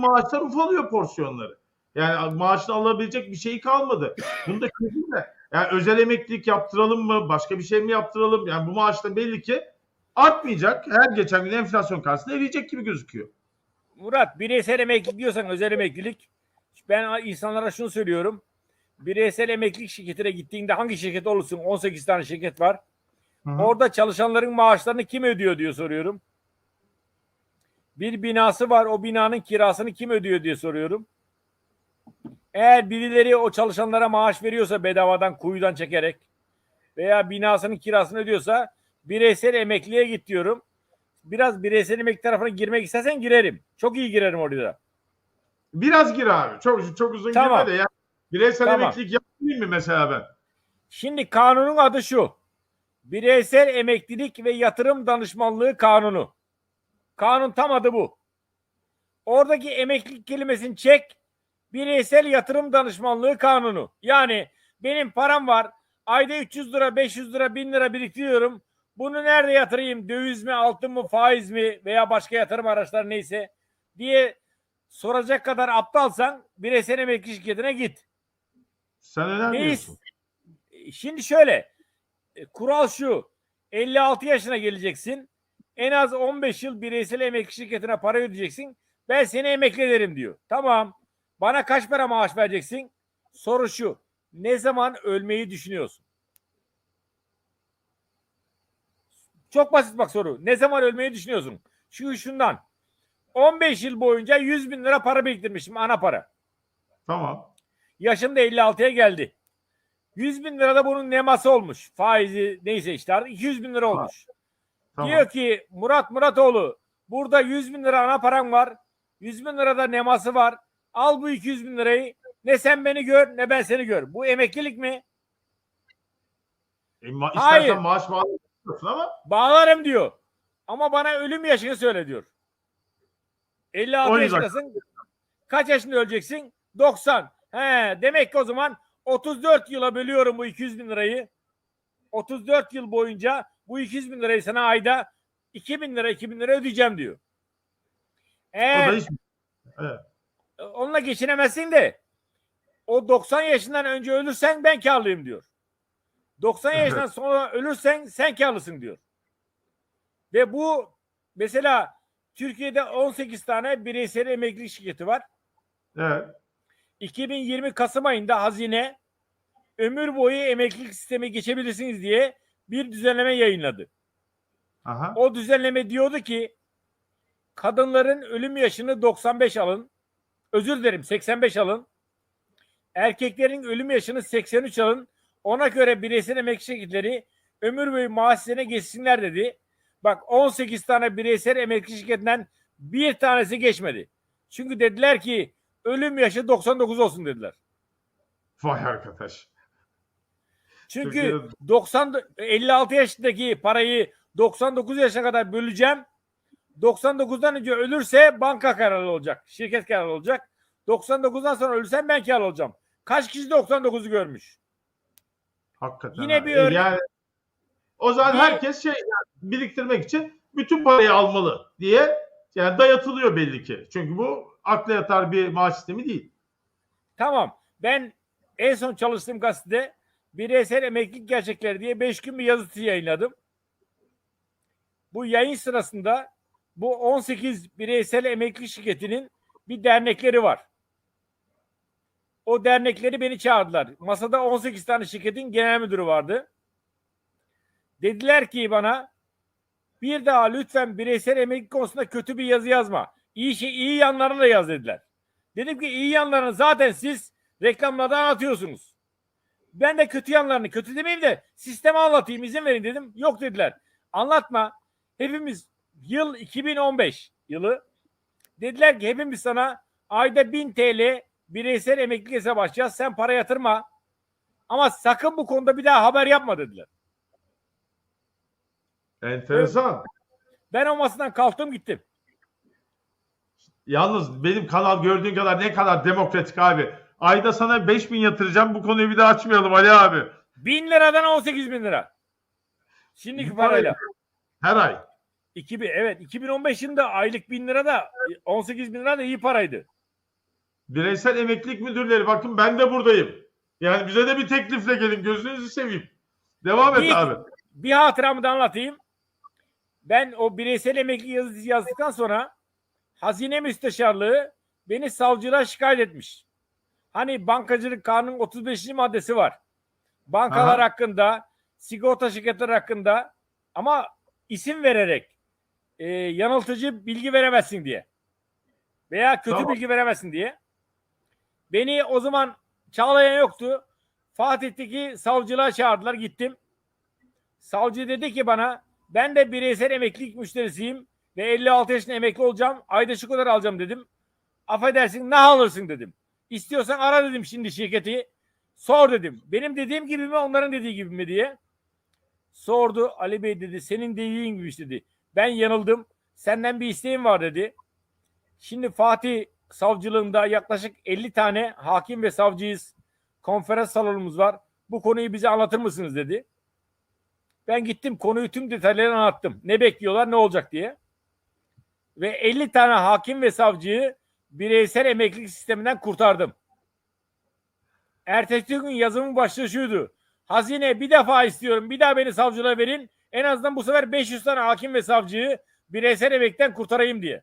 maaşlar ufalıyor porsiyonları. Yani maaşını alabilecek bir şey kalmadı. Bunda çözüm ne? Yani özel emeklilik yaptıralım mı? Başka bir şey mi yaptıralım? Yani bu maaşta belli ki artmayacak. Her geçen gün enflasyon karşısında eriyecek gibi gözüküyor. Murat bireysel emeklilik diyorsan özel emeklilik. Ben insanlara şunu söylüyorum. Bireysel emeklilik şirketine gittiğinde hangi şirket olursun 18 tane şirket var. Hı hı. Orada çalışanların maaşlarını kim ödüyor diyor soruyorum. Bir binası var o binanın kirasını kim ödüyor diye soruyorum. Eğer birileri o çalışanlara maaş veriyorsa bedavadan kuyudan çekerek veya binasının kirasını ödüyorsa bireysel emekliye git diyorum. Biraz bireysel emekli tarafına girmek istersen girerim. Çok iyi girerim orada. Biraz gir abi. Çok çok uzun Tamam. girme de ya. Bireysel Tamam. emeklilik yapmayayım mı mesela ben? Şimdi kanunun adı şu. Bireysel Emeklilik ve Yatırım Danışmanlığı Kanunu. Kanun tam adı bu. Oradaki emeklilik kelimesini çek. Bireysel Yatırım Danışmanlığı Kanunu. Yani benim param var. Ayda 300 lira, 500 lira, 1000 lira biriktiriyorum. Bunu nerede yatırayım? Döviz mi, altın mı, faiz mi veya başka yatırım araçları neyse diye soracak kadar aptalsan bireysel emekli şirketine git. Sen önermiyorsun. Neyiz? Şimdi şöyle. e, Kural şu. 56 yaşına geleceksin. En az 15 yıl bireysel emekli şirketine para ödeyeceksin. Ben seni emekli ederim diyor. Tamam. Bana kaç para maaş vereceksin? Soru şu. Ne zaman ölmeyi düşünüyorsun? Çok basit bak soru. Ne zaman ölmeyi düşünüyorsun? Şu şundan. 15 yıl boyunca 100 bin lira para biriktirmişim ana para. Tamam. Yaşım da 56'ya geldi. 100 bin lira da bunun neması olmuş. Faizi neyse işte artık 200 bin lira olmuş. Tamam. Diyor ki Murat Muratoğlu burada 100 bin lira ana param var. 100 bin lira da neması var. Al bu 200 bin lirayı. Ne sen beni gör ne ben seni gör. Bu emeklilik mi? E, ma- Hayır. istersen maaş bağlamıyorsun ama Bağlarım diyor. Ama bana ölüm yaşını söyle diyor. 56 Oynayacak. yaşındasın. Kaç yaşında öleceksin? 90. He, demek ki o zaman 34 yıla bölüyorum bu 200 bin lirayı. 34 yıl boyunca bu 200 bin lirayı sana ayda 2000 lira 2000 lira ödeyeceğim diyor. Eğer hiç Evet. onunla geçinemezsin de o 90 yaşından önce ölürsen ben karlıyım diyor. 90 Evet. yaşından sonra ölürsen sen karlısın diyor. Ve bu mesela Türkiye'de 18 tane bireysel emeklilik şirketi var. Evet. 2020 Kasım ayında hazine ömür boyu emeklilik sistemi geçebilirsiniz diye bir düzenleme yayınladı. Aha. O düzenleme diyordu ki kadınların ölüm yaşını 95 alın. Özür dilerim 85 alın. Erkeklerin ölüm yaşını 83 alın. Ona göre bireysel emekli şirketleri ömür boyu maaşlarına geçsinler dedi. Bak 18 tane bireysel emekli şirketinden bir tanesi geçmedi. Çünkü dediler ki ölüm yaşı 99 olsun dediler. Vay arkadaş. Çünkü Türkiye'de- 90 56 yaşındaki parayı 99 yaşına kadar böleceğim. 99'dan önce ölürse banka kararı olacak. Şirket kararı olacak. 99'dan sonra ölürsem ben karlı olacağım. Kaç kişi 99'u görmüş? Hakikaten. Yine ha. bir örnek- Yani o zaman Bir- herkes şey yani biriktirmek için bütün parayı almalı diye yani dayatılıyor belli ki. Çünkü bu akla yatar bir maaş sistemi değil. Tamam. Ben en son çalıştığım gazetede bireysel emeklilik gerçekleri diye 5 gün bir yazısı yayınladım. Bu yayın sırasında bu 18 bireysel emeklilik şirketinin bir dernekleri var. O dernekleri beni çağırdılar. Masada 18 tane şirketin genel müdürü vardı. Dediler ki bana bir daha lütfen bireysel emeklilik konusunda kötü bir yazı yazma. İyi şey iyi yanlarını da yaz dediler. Dedim ki iyi yanlarını zaten siz reklamlarda anlatıyorsunuz. Ben de kötü yanlarını kötü demeyeyim de sistemi anlatayım izin verin dedim. Yok dediler. Anlatma. Hepimiz yıl 2015 yılı dediler ki hepimiz sana ayda 1000 TL bireysel emeklilik hesabı açacağız. Sen para yatırma. Ama sakın bu konuda bir daha haber yapma dediler. Enteresan. Ben o masadan kalktım gittim. Yalnız benim kanal gördüğün kadar ne kadar demokratik abi. Ayda sana 5000 yatıracağım bu konuyu bir daha açmayalım Ali abi. 1000 liradan 18 bin lira. Şimdiki parayla. Her ay. 2000, evet 2015 yılında aylık 1000 lira da 18 bin lira da iyi paraydı. Bireysel emeklilik müdürleri bakın ben de buradayım. Yani bize de bir teklifle gelin gözünüzü seveyim. Devam et abi. Bir hatıramı da anlatayım. Ben o bireysel emekli yazısı yazdıktan sonra hazine müsteşarlığı beni savcılığa şikayet etmiş. Hani bankacılık kanunun 35. maddesi var. Bankalar Aha. hakkında, sigorta şirketleri hakkında ama isim vererek e, yanıltıcı bilgi veremezsin diye. Veya kötü Tamam. bilgi veremezsin diye. Beni o zaman çağlayan yoktu. Fatih'teki savcılığa çağırdılar gittim. Savcı dedi ki bana ben de bireysel emeklilik müşterisiyim ve 56 yaşında emekli olacağım. Ayda şu kadar alacağım dedim. Affedersin ne alırsın dedim. İstiyorsan ara dedim şimdi şirketi. Sor dedim. Benim dediğim gibi mi onların dediği gibi mi diye. Sordu. Ali Bey dedi senin dediğin gibi işte dedi. Ben yanıldım. Senden bir isteğim var dedi. Şimdi Fatih savcılığında yaklaşık 50 tane hakim ve savcıyız. Konferans salonumuz var. Bu konuyu bize anlatır mısınız dedi. Ben gittim konuyu tüm detaylarını anlattım. Ne bekliyorlar ne olacak diye. Ve 50 tane hakim ve savcıyı bireysel emeklilik sisteminden kurtardım. Ertesi gün yazımın başlığı şuydu. Hazine bir defa istiyorum. Bir daha beni savcılığa verin. En azından bu sefer 500 tane hakim ve savcıyı bireysel emekten kurtarayım diye.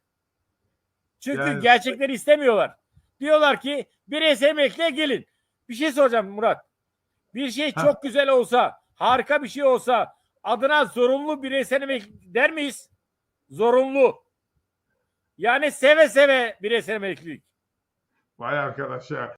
Çünkü Yani- gerçekleri istemiyorlar. Diyorlar ki bireysel emekliye gelin. Bir şey soracağım Murat. Bir şey Ha. çok güzel olsa, harika bir şey olsa adına zorunlu bireysel emeklilik der miyiz? Zorunlu. Yani seve seve bireysel emeklilik. Vay arkadaş ya.